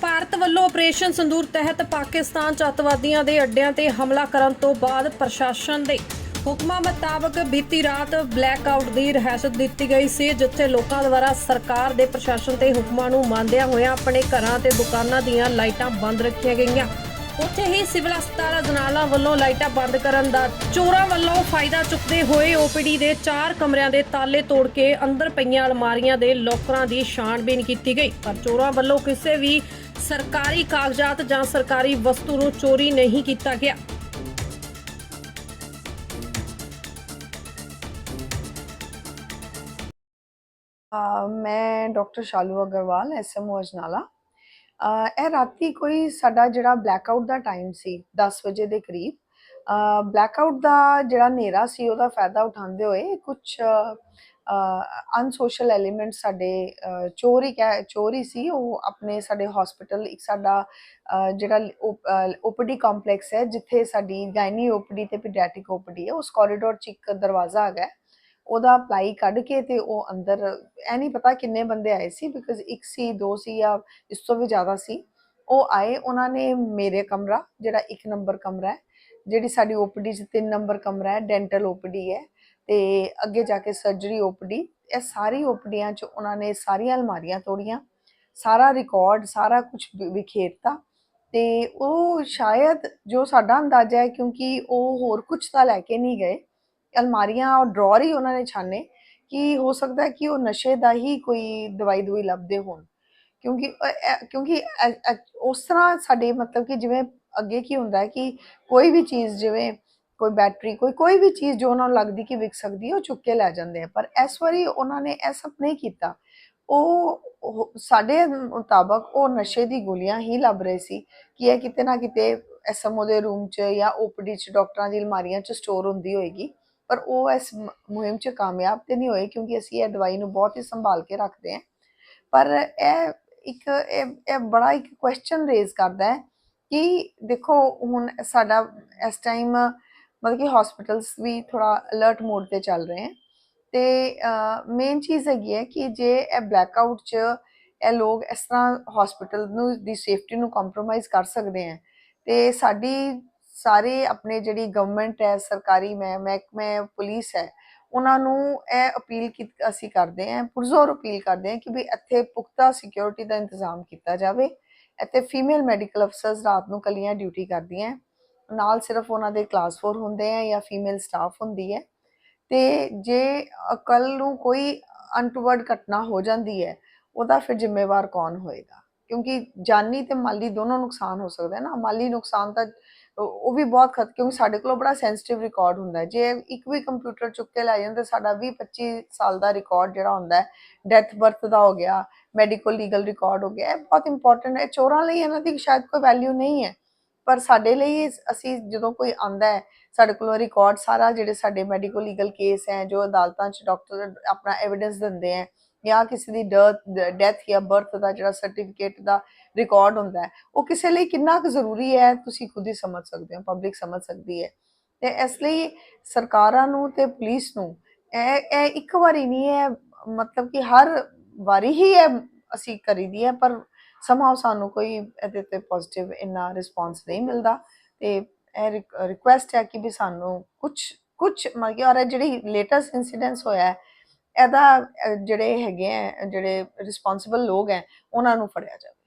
ਭਾਰਤ ਵੱਲੋਂ ਆਪਰੇਸ਼ਨ ਸੰਦੂਰ ਤਹਿਤ ਪਾਕਿਸਤਾਨ 'ਚ ਅੱਤਵਾਦੀਆਂ ਦੇ ਅੱਡਿਆਂ ਤੇ ਹਮਲਾ ਕਰਨ ਤੋਂ ਬਾਅਦ ਪ੍ਰਸ਼ਾਸਨ ਦੇ ਹੁਕਮਾਂ ਮੁਤਾਬਕ ਬੀਤੀ ਰਾਤ ਬਲੈਕਆਊਟ ਦੀ ਰਹਿਸਤ ਦਿੱਤੀ ਗਈ ਸੀ, ਜਿੱਥੇ ਲੋਕਾਂ ਦੁਆਰਾ ਸਰਕਾਰ ਦੇ ਪ੍ਰਸ਼ਾਸਨ ਤੇ ਹੁਕਮਾਂ ਨੂੰ ਮੰਨਦਿਆਂ ਹੋਇਆਂ ਆਪਣੇ ਘਰਾਂ ਤੇ ਦੁਕਾਨਾਂ ਦੀਆਂ ਲਾਈਟਾਂ ਬੰਦ ਰੱਖੀਆਂ ਗਈਆਂ। ਉੱਥੇ ਹੀ ਸਿਵਲ ਹਸਪਤਾਲ ਅਜਨਾਲਾ ਵੱਲੋਂ ਲਾਈਟਾਂ ਬੰਦ ਕਰਨ ਦਾ ਚੋਰਾਂ ਵੱਲੋਂ ਫਾਇਦਾ ਚੁੱਕਦੇ ਹੋਏ ਓਪੀਡੀ ਦੇ ਚਾਰ ਕਮਰਿਆਂ ਦੇ ਤਾਲੇ ਤੋੜ ਕੇ ਅੰਦਰ ਪਈਆਂ ਅਲਮਾਰੀਆਂ ਦੇ ਲੋਕਰਾਂ ਦੀ ਛਾਣਬੀਨ ਕੀਤੀ ਗਈ। ਪਰ ਚੋਰਾਂ ਵੱਲੋਂ ਕਿਸੇ ਵੀ ਸਰਕਾਰੀ ਕਾਗਜ਼ਾਤ ਜਾਂ ਸਰਕਾਰੀ ਵਸਤੂ ਨੂੰ ਚੋਰੀ ਨਹੀਂ ਕੀਤਾ ਗਿਆ। ਮੈਂ ਡਾਕਟਰ ਸ਼ਾਲੂ ਅਗਰਵਾਲ ਐਸਐਮਓ ਅਜਨਾਲਾ। ਇਹ ਰਾਤੀ ਕੋਈ ਸਾਡਾ ਜਿਹੜਾ ਬਲੈਕਆਊਟ ਦਾ ਟਾਈਮ ਸੀ 10 ਵਜੇ ਦੇ ਕਰੀਬ ਬਲੈਕਆਊਟ ਦਾ ਜਿਹੜਾ ਹਨੇਰਾ ਸੀ, ਉਹਦਾ ਫਾਇਦਾ ਉਠਾਉਂਦੇ ਹੋਏ ਕੁਝ ਅਨਸੋਸ਼ਲ ਐਲੀਮੈਂਟ ਸਾਡੇ ਚੋਰੀ ਕਹਿ ਚੋਰੀ ਸੀ ਉਹ ਆਪਣੇ ਸਾਡੇ ਹਸਪੀਟਲ ਇੱਕ ਸਾਡਾ ਅ, ਜਿਹੜਾ ਓਪੀਡੀ ਕੰਪਲੈਕਸ ਹੈ ਜਿੱਥੇ ਸਾਡੀ ਗਾਇਨੀ ਓਪੀਡੀ ਤੇ ਪੀਡੀਆਟ੍ਰਿਕ ਓਪੀਡੀ ਹੈ ਉਸ ਕੋਰੀਡੋਰ 'ਚ ਇੱਕ ਦਰਵਾਜ਼ਾ ਹੈਗਾ ਉਹਦਾ ਪਲਾਈ ਕੱਢ ਕੇ ਤੇ ਉਹ ਅੰਦਰ ਇਹ ਨਹੀਂ ਪਤਾ ਕਿੰਨੇ ਬੰਦੇ ਆਏ ਸੀ ਬਿਕਾਜ਼ ਇੱਕ ਸੀ ਦੋ ਸੀ ਜਾਂ ਇਸ ਤੋਂ ਵੀ ਜ਼ਿਆਦਾ ਸੀ ਉਹ ਆਏ ਉਹਨਾਂ ਨੇ ਮੇਰੇ ਕਮਰਾ ਜਿਹੜਾ ਇੱਕ ਨੰਬਰ ਕਮਰਾ ਹੈ ਜਿਹੜੀ ਸਾਡੀ ਓਪੀਡੀ ਚ ਤਿੰਨ ਨੰਬਰ ਕਮਰਾ ਹੈ ਡੈਂਟਲ ਓਪੀਡੀ ਹੈ ਤੇ ਅੱਗੇ ਜਾ ਕੇ ਸਰਜਰੀ ਓਪੀਡੀ, ਇਹ ਸਾਰੀ ਓਪੀਡੀਆਂ ਚ ਉਹਨਾਂ ਨੇ ਸਾਰੀਆਂ ਅਲਮਾਰੀਆਂ ਤੋੜੀਆਂ, ਸਾਰਾ ਰਿਕਾਰਡ ਸਾਰਾ ਕੁਝ ਵਿਖੇਰਤਾ ਤੇ ਉਹ ਸ਼ਾਇਦ ਜੋ ਸਾਡਾ ਅੰਦਾਜ਼ਾ ਹੈ ਕਿਉਂਕਿ ਉਹ ਹੋਰ ਕੁਝ ਤਾਂ ਲੈ ਕੇ ਨਹੀਂ ਗਏ, ਅਲਮਾਰੀਆਂ ਔਰ ਡਰਾਅਰ ਹੀ ਉਹਨਾਂ ਨੇ ਛਾਣੇ ਕਿ ਹੋ ਸਕਦਾ ਹੈ ਕਿ ਉਹ ਨਸ਼ੇ ਦਾ ਹੀ ਕੋਈ ਦਵਾਈ ਦਵਾਈ ਲੱਭਦੇ ਹੋਣ ਕਿਉਂਕਿ ਕਿਉਂਕਿ ਉਸ ਤਰ੍ਹਾਂ ਸਾਡੇ ਮਤਲਬ ਕਿ ਜਿਵੇਂ ਅੱਗੇ ਕੀ ਹੁੰਦਾ ਹੈ ਕਿ ਕੋਈ ਵੀ ਚੀਜ਼ ਜਿਵੇਂ ਕੋਈ ਬੈਟਰੀ ਕੋਈ ਕੋਈ ਵੀ ਚੀਜ਼ ਜੋ ਉਹਨਾਂ ਨੂੰ ਲੱਗਦੀ ਕਿ ਵਿਕ ਸਕਦੀ ਹੈ, ਉਹ ਚੁੱਕ ਕੇ ਲੈ ਜਾਂਦੇ ਆ। ਪਰ ਇਸ ਵਾਰੀ ਉਹਨਾਂ ਨੇ ਇਹ ਸਭ ਨਹੀਂ ਕੀਤਾ। ਉਹ ਸਾਡੇ ਮੁਤਾਬਕ ਉਹ ਨਸ਼ੇ ਦੀ ਗੋਲੀਆਂ ਹੀ ਲੱਭ ਰਹੇ ਸੀ ਕਿ ਇਹ ਕਿਤੇ ਨਾ ਕਿਤੇ ਐਸਐਮਓ ਦੇ ਰੂਮ 'ਚ ਜਾਂ ਓਪੀਡੀ 'ਚ ਡਾਕਟਰਾਂ ਦੀ ਅਲਮਾਰੀਆਂ 'ਚ ਸਟੋਰ ਹੁੰਦੀ ਹੋਏਗੀ। ਪਰ ਉਹ ਇਸ ਮੁਹਿੰਮ 'ਚ ਕਾਮਯਾਬ ਤੇ ਨਹੀਂ ਹੋਏ ਕਿਉਂਕਿ ਅਸੀਂ ਇਹ ਦਵਾਈ ਨੂੰ ਬਹੁਤ ਹੀ ਸੰਭਾਲ ਕੇ ਰੱਖਦੇ ਹਾਂ। ਪਰ ਇਹ ਇੱਕ, ਇਹ ਇਹ ਬੜਾ ਇੱਕ ਕੁਐਸਚਨ ਰੇਜ਼ ਕਰਦਾ ਹੈ ਕਿ ਦੇਖੋ ਹੁਣ ਸਾਡਾ ਇਸ ਟਾਈਮ ਮਤਲਬ ਕਿ ਹਸਪੀਟਲਸ ਵੀ ਥੋੜਾ ਅਲਰਟ ਮੋਡ ਤੇ ਚੱਲ ਰਹੇ ਹਨ ਤੇ ਮੇਨ ਚੀਜ਼ ਹੈਗੀ ਹੈ ਕਿ ਜੇ ਇਹ ਬਲੈਕ ਆਊਟ 'ਚ ਇਹ ਲੋਕ ਇਸ ਤਰ੍ਹਾਂ ਹਸਪੀਟਲ ਨੂੰ, ਦੀ ਸੇਫਟੀ ਨੂੰ ਕੰਪਰੋਮਾਈਜ਼ ਕਰ ਸਕਦੇ ਹੈ, ਤੇ ਸਾਡੀ ਸਾਰੇ ਆਪਣੇ ਜਿਹੜੀ ਗਵਰਨਮੈਂਟ ਹੈ, ਸਰਕਾਰੀ ਮੈਂ, ਮਹਿਕਮੇ ਪੁਲਿਸ ਹੈ, ਉਹਨਾਂ ਨੂੰ ਇਹ ਅਪੀਲ ਕੀ, ਅਸੀਂ ਕਰਦੇ ਹਾਂ, ਪੁਰਜ਼ੋਰ ਅਪੀਲ ਕਰਦੇ ਹਾਂ ਕਿ ਵੀ ਇੱਥੇ ਪੁਖਤਾ ਸਿਕਿਉਰਿਟੀ ਦਾ ਇੰਤਜ਼ਾਮ ਕੀਤਾ ਜਾਵੇ। ਇੱਥੇ ਫੀਮੇਲ ਮੈਡੀਕਲ ਅਫਸਰਸ ਰਾਤ ਨੂੰ ਕੱਲੀਆਂ ਡਿਊਟੀ ਕਰਦੀਆਂ ਨਾਲ ਸਿਰਫ ਉਹਨਾਂ ਦੇ ਕਲਾਸ 4 ਹੁੰਦੇ ਆ ਜਾਂ ਫੀਮੇਲ ਸਟਾਫ ਹੁੰਦੀ ਹੈ। ਤੇ ਜੇ ਕੱਲ ਨੂੰ ਕੋਈ ਅਨਟਵਰਡ ਘਟਨਾ ਹੋ ਜਾਂਦੀ ਹੈ, ਉਹਦਾ ਫਿਰ ਜ਼ਿੰਮੇਵਾਰ ਕੌਣ ਹੋਏਗਾ? ਕਿਉਂਕਿ ਜਾਨੀ ਤੇ ਮਾਲੀ ਦੋਨੋਂ ਨੁਕਸਾਨ ਹੋ ਸਕਦਾ ਹੈ ਨਾ। ਮਾਲੀ ਨੁਕਸਾਨ ਤਾਂ ਉਹ ਵੀ ਬਹੁਤ ਖਤ, ਕਿਉਂਕਿ ਸਾਡੇ ਕੋਲ ਬੜਾ ਸੈਂਸਿਟਿਵ ਰਿਕਾਰਡ ਹੁੰਦਾ ਜੇ ਇੱਕ ਵੀ ਕੰਪਿਊਟਰ ਚੁੱਕ ਕੇ ਲੈ ਜਾਂਦੇ, ਸਾਡਾ 20 25 ਸਾਲ ਦਾ ਰਿਕਾਰਡ ਜਿਹੜਾ ਹੁੰਦਾ ਹੈ ਡੈਥ ਬਰਥ ਦਾ ਹੋ ਗਿਆ ਮੈਡੀਕਲ ਲੀਗਲ ਰਿਕਾਰਡ ਹੋ ਗਿਆ, ਇਹ ਬਹੁਤ ਇੰਪੋਰਟੈਂਟ ਹੈ। ਚੋਰਾਂ ਲਈ ਇਹਨਾਂ ਦੀ ਸ਼ਾਇਦ ਕੋਈ ਵੈਲਿਊ ਨਹੀਂ ਹੈ। ਪਰ ਸਾਡੇ ਲਈ ਅਸੀਂ ਜਦੋਂ ਕੋਈ ਆਂਦਾ ਹੈ, ਸਾਡੇ ਕੋਲ ਰਿਕਾਰਡ ਸਾਰਾ ਜਿਹੜੇ ਸਾਡੇ ਮੈਡੀਕਲ ਲੀਗਲ ਕੇਸ ਹੈ, ਜੋ ਅਦਾਲਤਾਂ 'ਚ ਡਾਕਟਰ ਆਪਣਾ ਐਵੀਡੈਂਸ ਦਿੰਦੇ ਹੈ ਜਾਂ ਕਿਸੇ ਦੀ ਡੈਥ ਜਾਂ ਬਰਥ ਦਾ ਜਿਹੜਾ ਸਰਟੀਫਿਕੇਟ ਦਾ ਰਿਕਾਰਡ ਹੁੰਦਾ ਹੈ, ਉਹ ਕਿਸੇ ਲਈ ਕਿੰਨਾ ਕੁ ਜ਼ਰੂਰੀ ਹੈ, ਤੁਸੀਂ ਖੁਦ ਹੀ ਸਮਝ ਸਕਦੇ ਹੋ ਪਬਲਿਕ ਸਮਝ ਸਕਦੀ ਹੈ। ਤੇ ਇਸ ਲਈ ਸਰਕਾਰਾਂ ਨੂੰ ਤੇ ਪੁਲਿਸ ਨੂੰ ਇਹ ਇਹ ਇੱਕ ਵਾਰੀ ਨਹੀਂ ਹੈ, ਮਤਲਬ ਕਿ ਹਰ ਵਾਰੀ ਹੀ ਇਹ ਅਸੀਂ ਕਰੀਦੀ ਹੈ, ਪਰ ਸਮਾਂ ਸਾਨੂੰ ਕੋਈ ਇਹਦੇ ਤੇ ਪੋਜ਼ਿਟਿਵ ਇੰਨਾ ਰਿਸਪਾਂਸ ਨਹੀਂ ਮਿਲਦਾ ਤੇ ਇਹ ਰਿਕੁਐਸਟ ਹੈ ਕਿ ਵੀ ਸਾਨੂੰ ਕੁਝ ਕੁਝ ਮਤਲਬ ਕਿ ਔਰ ਇਹ ਜਿਹੜੀ ਲੇਟੈਸਟ ਇਨਸੀਡੈਂਟਸ ਹੋਇਆ ਇਹਦਾ ਜਿਹੜੇ ਹੈਗੇ ਆ ਜਿਹੜੇ ਰਿਸਪੌਂਸਿਬਲ ਲੋਕ ਹੈ, ਉਹਨਾਂ ਨੂੰ ਫੜਿਆ ਜਾਵੇ।